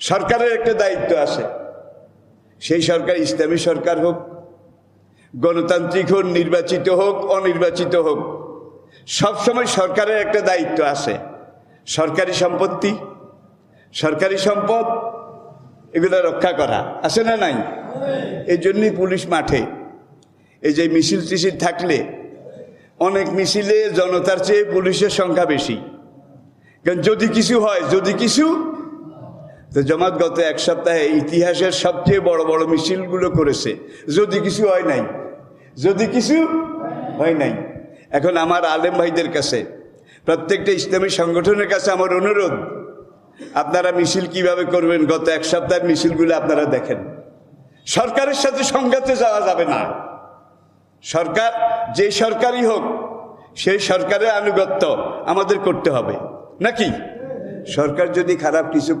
সরকারের একটা দায়িত্ব আছে। সেই সরকার ইসলামী সরকার হোক, গণতান্ত্রিক হোক, নির্বাচিত হোক, অনির্বাচিত হোক, সবসময় সরকারের একটা দায়িত্ব আছে। সরকারি সম্পত্তি, সরকারি সম্পদ, এগুলো রক্ষা করা, আছে না নাই? এই জন্যই পুলিশ মাঠে, এই যে মিছিল টিছিল থাকলে, অনেক মিছিলে জনতার চেয়ে পুলিশের সংখ্যা বেশি। কারণ যদি কিছু হয়, যদি কিছু তো জমাত গত এক সপ্তাহে ইতিহাসের সবচেয়ে বড় বড় মিছিলগুলো করেছে। যদি কিছু হয় নাই। যদি কিছু হয় নাই। এখন আমার আলেম ভাইদের কাছে, প্রত্যেকটা ইসলামী সংগঠনের কাছে আমার অনুরোধ, আপনারা মিছিল কীভাবে করবেন, গত এক সপ্তাহের মিছিলগুলো আপনারা দেখেন। সরকারের সাথে সংঘাতে যাওয়া যাবে না। সরকার, যে সরকারই হোক, সেই সরকারের আনুগত্য আমাদের করতে হবে। নাকি? সরকার যদি খারাপ কিছু